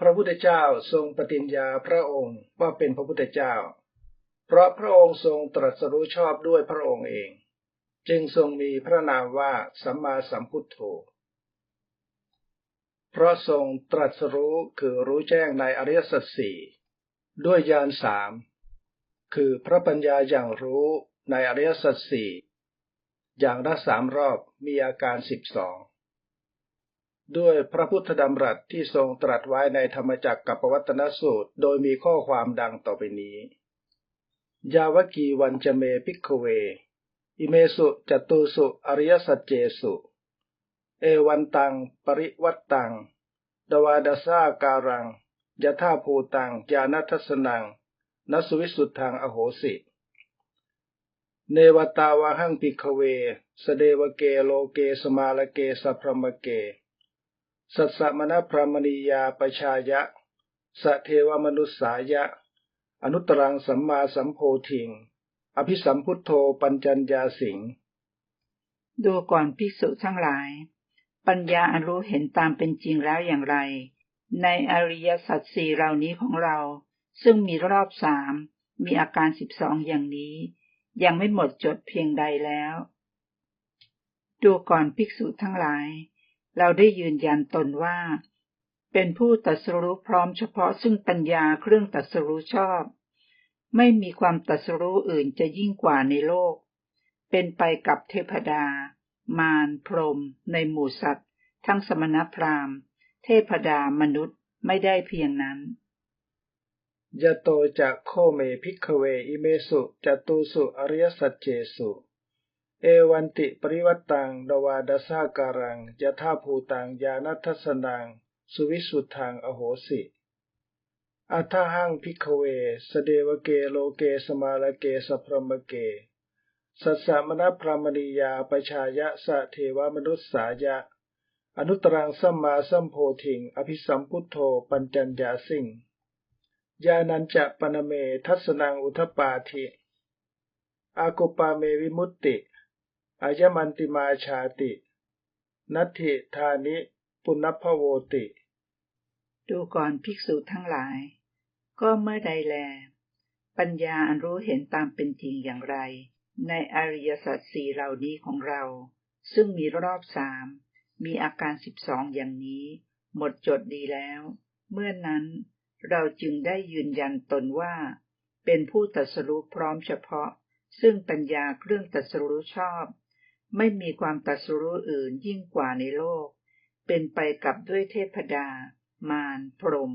พระพุทธเจ้าทรงปฏิญญาพระองค์ว่าเป็นพระพุทธเจ้า เพราะพระองค์ทรงตรัสรู้ชอบด้วยพระองค์เอง จึงทรงมีพระนามว่าสัมมาสัมพุทโธ เพราะทรงตรัสรู้คือรู้แจ้งในอริยสัจสี่ด้วยญาณสามคือพระปัญญาอย่างรู้ในอริยสัจสี่อย่างละสามรอบมีอาการสิบสอง ด้วยพระพุทธดำรัสที่ทรงตรัสไว้ในธรรมจักรกับปวัตนสูตร โดยมีข้อความดังต่อไปนี้ ยาวกีวันจเมพิกเว อิเมสุจตุสุอริยสัจเจสุ เอวันตัง ปริวัตตัง ดวาดาซาการังยะธาภูตังญาณทัสนังนสุวิสุทธังอโหสิ เนวตาวาหังปิกเว สเดวเกโลเกสมาลเกสัพรมเก สัสสมณพรมณียาปชายะสะเทวมนุสายะ อนุตรังสัมมาสัมโพธิง อภิสัมพุทโธปัญจัญญาสิง ดูก่อนภิกษุทั้งหลาย ปัญญาอันรู้เห็นตามเป็นจริงแล้วอย่างไร ในอริยสัจสี่เหล่านี้ของเรา ซึ่งมีรอบสามมีอาการสิบสองอย่างนี้ ยังไม่หมดจดเพียงใดแล้ว ดูก่อนภิกษุทั้งหลาย เราได้ยืนยันตนว่า เป็นผู้ตัดสรู้พร้อมเฉพาะซึ่งปัญญาเครื่องตัดสรู้ชอบ ไม่มีความตัดสรู้อื่นจะยิ่งกว่าในโลก เป็นไปกับเทพดา มารพรหมในหมู่สัตว์ ทั้งสมณพราหมณ์ เทพดามนุษย์ไม่ได้เพียงนั้นยะโตจะโคเมพิกเวอิเมสุจตุสุอริยสัจเจสุ เอวันติปริวัตตังดวาดาสาการังยะธาภูตังยานัทสนัง สุวิสุทธังอโหสิอัทหังพิกเว สเดวเกโลเกสมาลเกสพรมเก สัสสมณพรามณียาปชายะสะเทวมนุษสายะ อนุตรังสัมมาสัมโพธิง อภิสัมพุทโธปัญจัญญาสิงยานันจะปนเมทัสนังอุทปาธิอากุปาเมวิมุตติ อายมันติมาชาติ นัตถิธานิ ปุณพโวติ ดูก่อนภิกษุทั้งหลาย ก็เมื่อใดแล ปัญญาอันรู้เห็นตามเป็นจริงอย่างไร ในอริยสัจสี่เหล่านี้ของเรา ซึ่งมีรอบสาม มีอาการสิบสองอย่างนี้ หมดจดดีแล้ว เมื่อนนั้นเราจึงได้ยืนยันตนว่า เป็นผู้ตัดสรุปพร้อมเฉพาะ ซึ่งปัญญาเครื่องตัดสรุปชอบ ไม่มีความตัสรู้อื่นยิ่งกว่าในโลก เป็นไปกับด้วยเทพดา มารพรหม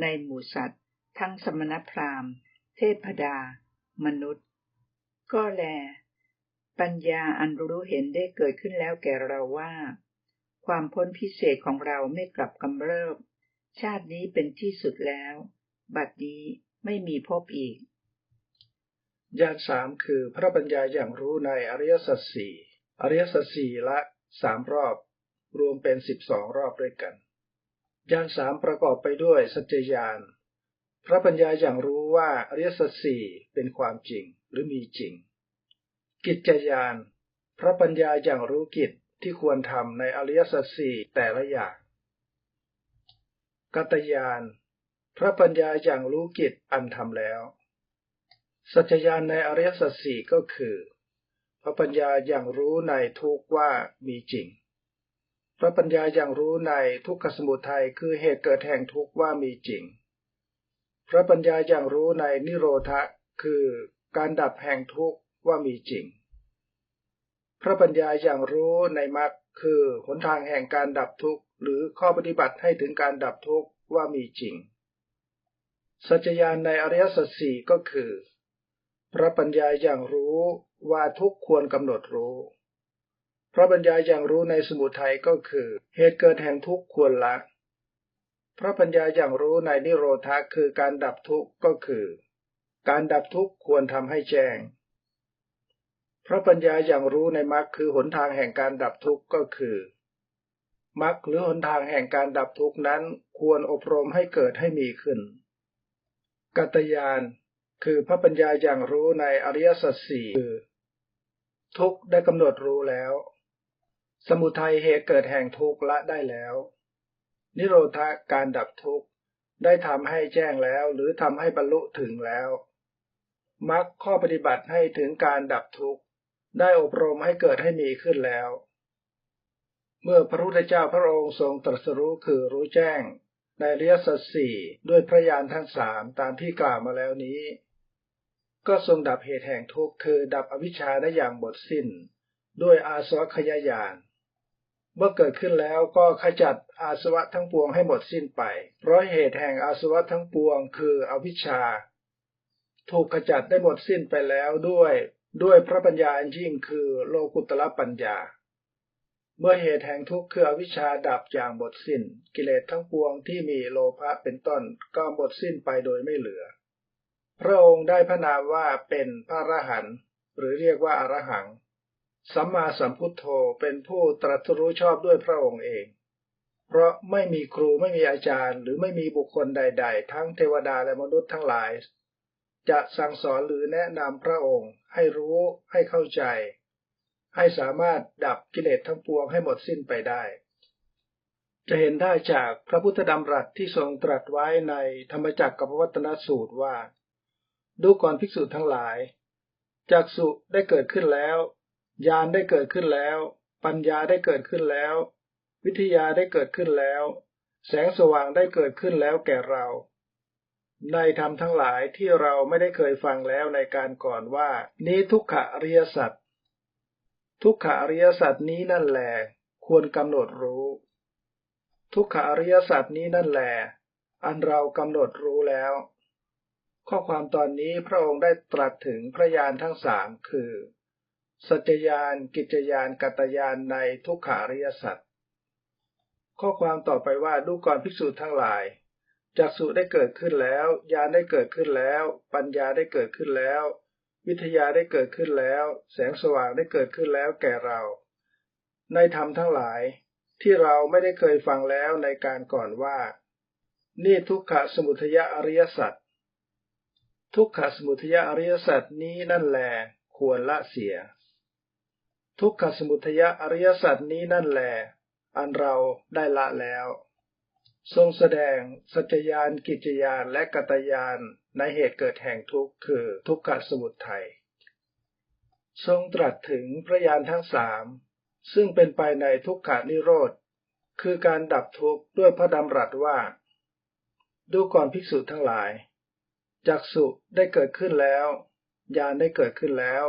ในหมู่สัตว์ ทั้งสมณพราหมณ์ เทพดา มนุษย์ ก็แล ปัญญาอันรู้เห็นได้เกิดขึ้นแล้วแก่เราว่า ความพ้นพิเศษของเราไม่กลับกำเริบ ชาตินี้เป็นที่สุดแล้ว บัดนี้ไม่มีพบอีกญาณสามคือพระปัญญาอย่างรู้ในอริยสัจสี่ อริยสัจสี่ละสามรอบ รวมเป็นสิบสองรอบด้วยกันญาณสามประกอบไปด้วยสัจญาณพระปัญญาอย่างรู้ว่าอริยสัจสี่เป็นความจริงหรือมีจริง กิจญาณพระปัญญาอย่างรู้กิจที่ควรทำในอริยสัจสี่แต่ละอย่างกัตยานพระปัญญาอย่างรู้กิจอันทำแล้ว สัจญาณในอริยสัจสี่ก็คือ พระปัญญาอย่างรู้ในทุกว่ามีจริง พระปัญญาอย่างรู้ในทุกขสมุทัยคือเหตุเกิดแห่งทุกว่ามีจริง พระปัญญาอย่างรู้ในนิโรธะคือการดับแห่งทุกว่ามีจริง พระปัญญาอย่างรู้ในมรรคคือหนทางแห่งการดับทุกข์ หรือข้อปฏิบัติให้ถึงการดับทุกข์ว่ามีจริง สัจญาณในอริยสัจสี่ก็คือ พระปัญญาอย่างรู้ว่าทุกควรกำหนดรู้ พระปัญญาอย่างรู้ในสมุทัยก็คือ เหตุเกิดแห่งทุกควรละ พระปัญญาอย่างรู้ในนิโรธาคือการดับทุกข์ก็คือ การดับทุกข์ควรทำให้แจ้ง พระปัญญาอย่างรู้ในมรรคคือหนทางแห่งการดับทุกข์ก็คือมรรคหรือหนทางแห่งการดับทุกข์นั้นควรอบรมให้เกิดให้มีขึ้น กัตยาน คือพระปัญญาอย่างรู้ในอริยสัจสี่คือทุกได้กำหนดรู้แล้ว สมุทัยเหตุเกิดแห่งทุกละได้แล้ว นิโรธาการดับทุกได้ทำให้แจ้งแล้วหรือทำให้บรรลุถึงแล้วมรรคข้อปฏิบัติให้ถึงการดับทุกข์ ได้อบรมให้เกิดให้มีขึ้นแล้ว เมื่อพระพุทธเจ้าพระองค์ทรงตรัสรู้คือรู้แจ้ง ในเรียสัตสี่ด้วยพระญาณทั้งสามตามที่กล่าวมาแล้วนี้ ก็ทรงดับเหตุแห่งทุกข์คือดับอวิชชาได้อย่างหมดสิ้น ด้วยอาสวะขยายาน เมื่อเกิดขึ้นแล้วก็ขจัดอาสวะทั้งปวงให้หมดสิ้นไป เพราะเหตุแห่งอาสวะทั้งปวงคืออวิชชา ถูกขจัดได้หมดสิ้นไปแล้วด้วยด้วยพระปัญญาอันยิ่งคือโลกุตละปัญญา เมื่อเหตุแห่งทุกข์คืออวิชชาดับอย่างหมดสิ้น กิเลสทั้งปวงที่มีโลภะเป็นต้นก็หมดสิ้นไปโดยไม่เหลือ พระองค์ได้พระนามว่าเป็นพระอรหันต์หรือเรียกว่าอรหัง สัมมาสัมพุทโธเป็นผู้ตรัสรู้ชอบด้วยพระองค์เอง เพราะไม่มีครูไม่มีอาจารย์ หรือไม่มีบุคคลใด ๆ ทั้งเทวดาและมนุษย์ทั้งหลาย จะสั่งสอนหรือแนะนำพระองค์ ให้รู้ให้เข้าใจ ให้สามารถดับกิเลสทั้งปวงให้หมดสิ้นไปได้จะเห็นได้จากพระพุทธดำรัสที่ทรงตรัสไว้ในธรรมจักรกับวัตนสูตรว่า ดูก่อนภิกษุทั้งหลาย จากสุได้เกิดขึ้นแล้ว ญาณได้เกิดขึ้นแล้ว ปัญญาได้เกิดขึ้นแล้ว วิทยาได้เกิดขึ้นแล้ว แสงสว่างได้เกิดขึ้นแล้วแก่เรา ในธรรมทั้งหลายที่เราไม่ได้เคยฟังแล้วในการก่อนว่า นี้ทุกขอริยสัจทุกขอริยสัจนี้นั่นแหละควรกำหนดรู้ ทุกขอริยสัจนี้นั่นแหละอันเรากำหนดรู้แล้ว ข้อความตอนนี้พระองค์ได้ตรัสถึงพระญาณทั้งสามคือ สัจญาน กิจยาน กัตยานในทุกขาริยสัจข้อความต่อไปว่าดูก่อนภิกษุทั้งหลายจักสุได้เกิดขึ้นแล้ว ญาณได้เกิดขึ้นแล้ว ปัญญาได้เกิดขึ้นแล้ว วิทยาได้เกิดขึ้นแล้ว แสงสว่างได้เกิดขึ้นแล้วแก่เรา ในธรรมทั้งหลาย ที่เราไม่ได้เคยฟังแล้วในการก่อนว่า นี่ทุกขสมุทยอริยสัจ ทุกขสมุทยอริยสัจนี้นั่นแหลควรละเสีย ทุกขสมุทยอริยสัจนี้นั่นแหละอันเราได้ละแล้ว ทรงแสดงสัจญานกิจยานและกัตยานในเหตุเกิดแห่งทุกข์คือทุกขสมุทัยทรงตรัสถึงพระยานทั้งสามซึ่งเป็นไปในทุกขานิโรธ คือการดับทุกข์ด้วยพระดำรัสว่า ดูก่อนภิกษุทั้งหลาย จักสุได้เกิดขึ้นแล้ว ญาณได้เกิดขึ้นแล้ว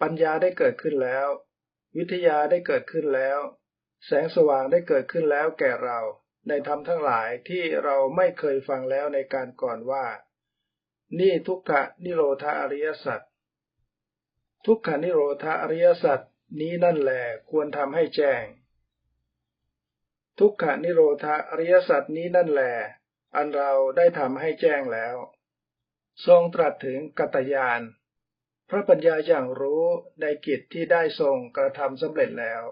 ปัญญาได้เกิดขึ้นแล้ว วิทยาได้เกิดขึ้นแล้ว แสงสว่างได้เกิดขึ้นแล้วแก่เรา ในธรรมทั้งหลายที่เราไม่เคยฟังแล้วในการก่อนว่า นี่ทุกขนิโรธาอริยสัจทุกขานิโรธาอริยสัจนี้นั่นแหละควรทำให้แจ้ง ทุกขานิโรธาอริยสัจนี้นั่นแหละอันเราได้ทำให้แจ้งแล้ว ทรงตรัสถึงกัตยาน พระปัญญาอย่างรู้ในกิจที่ได้ทรงกระทำสำเร็จแล้ว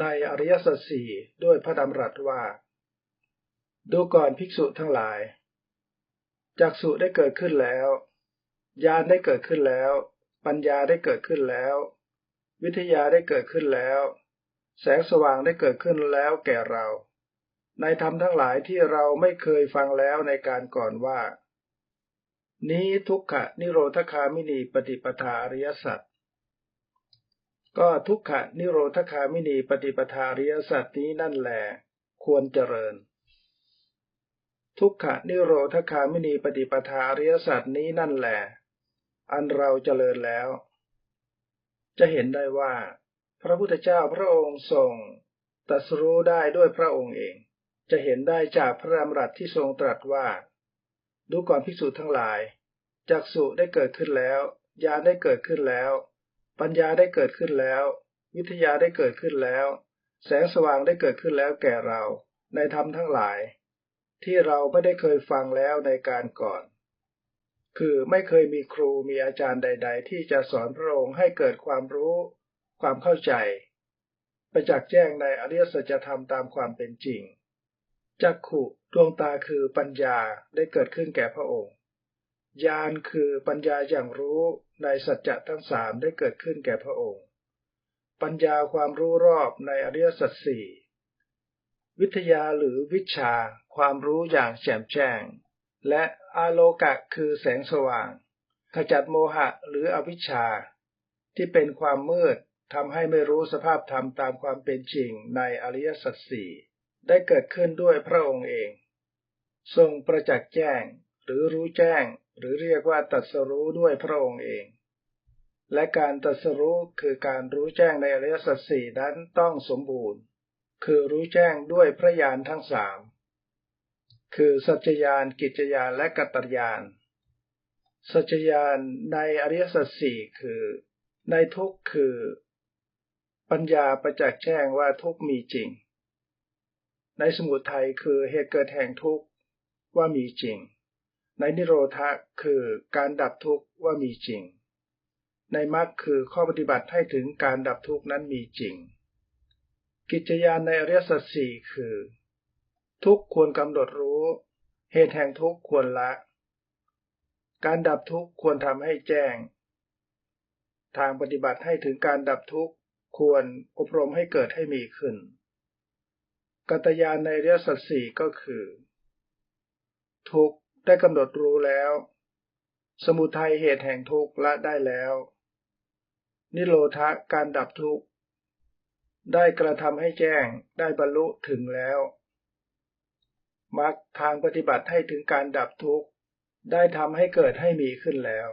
ในอริยสัจสี่ด้วยพระดำรัสว่า ดูก่อนภิกษุทั้งหลายจักสุได้เกิดขึ้นแล้ว ญาณได้เกิดขึ้นแล้ว ปัญญาได้เกิดขึ้นแล้ว วิทยาได้เกิดขึ้นแล้ว แสงสว่างได้เกิดขึ้นแล้วแก่เรา ในธรรมทั้งหลายที่เราไม่เคยฟังแล้วในการก่อนว่า นี้ทุกขะนิโรธคามินีปฏิปทาอริยสัจก็ทุกขะนิโรธคามินีปฏิปทาอริยสัจนี้นั่นแหละควรเจริญ ทุกขะนิโรธคามินีปฏิปทาอริยสัจนี้นั่นแหละอันเราเจริญแล้ว จะเห็นได้ว่า พระพุทธเจ้าพระองค์ทรงตรัสรู้ได้ด้วยพระองค์เอง จะเห็นได้จากพระรำรัสที่ทรงตรัสว่า ดูก่อนภิกษุทั้งหลาย จักสุได้เกิดขึ้นแล้ว ญาณได้เกิดขึ้นแล้ว ปัญญาได้เกิดขึ้นแล้ว วิทยาได้เกิดขึ้นแล้ว แสงสว่างได้เกิดขึ้นแล้วแก่เรา ในธรรมทั้งหลาย ที่เราไม่ได้เคยฟังแล้วในการก่อน คือไม่เคยมีครูมีอาจารย์ใด ๆ ที่จะสอนพระองค์ให้เกิดความรู้ ความเข้าใจประจักษ์แจ้งในอริยสัจธรรมตามความเป็นจริงจักขุ ดวงตาคือปัญญาได้เกิดขึ้นแก่พระองค์ ญาณคือปัญญาอย่างรู้ในสัจจะทั้งสามได้เกิดขึ้นแก่พระองค์ ปัญญาความรู้รอบในอริยสัจสี่ วิทยาหรือวิชาความรู้อย่างแจ่มแจ้ง และอาโลกะคือแสงสว่าง ขจัดโมหะหรืออวิชชา ที่เป็นความมืดทำให้ไม่รู้สภาพธรรมตามความเป็นจริงในอริยสัจสี่ ได้เกิดขึ้นด้วยพระองค์เอง ทรงประจักษ์แจ้ง หรือรู้แจ้ง หรือเรียกว่าตัดสรู้ด้วยพระองค์เอง และการตัดสรู้คือการรู้แจ้งในอริยสัจสี่นั้นต้องสมบูรณ์ คือรู้แจ้งด้วยพระญาณทั้งสามคือสัจญาณกิจญาณและกัตตญาณสัจญาณในอริยสัจสี่คือ ในทุกคือ ปัญญาประจักษ์แจ้งว่าทุกมีจริง ในสมุทัยคือเหตุเกิดแห่งทุกข์ว่ามีจริง ในนิโรธะคือการดับทุกข์ว่ามีจริง ในมรรคคือข้อปฏิบัติให้ถึงการดับทุกข์นั้นมีจริง กิจญาณในอริยสัจสี่คือ ทุกควรกำหนดรู้ เหตุแห่งทุกควรละ การดับทุกควรทำให้แจ้ง ทางปฏิบัติให้ถึงการดับทุกควรอบรมให้เกิดให้มีขึ้น กัตยานในเรียสัตสีก็คือ ทุกได้กำหนดรู้แล้ว สมุทัยเหตุแห่งทุกละได้แล้ว นิโรธะการดับทุกได้กระทำให้แจ้งได้บรรลุถึงแล้วมรรคทางปฏิบัติให้ถึงการดับทุกข์ ได้ทำให้เกิดให้มีขึ้นแล้ว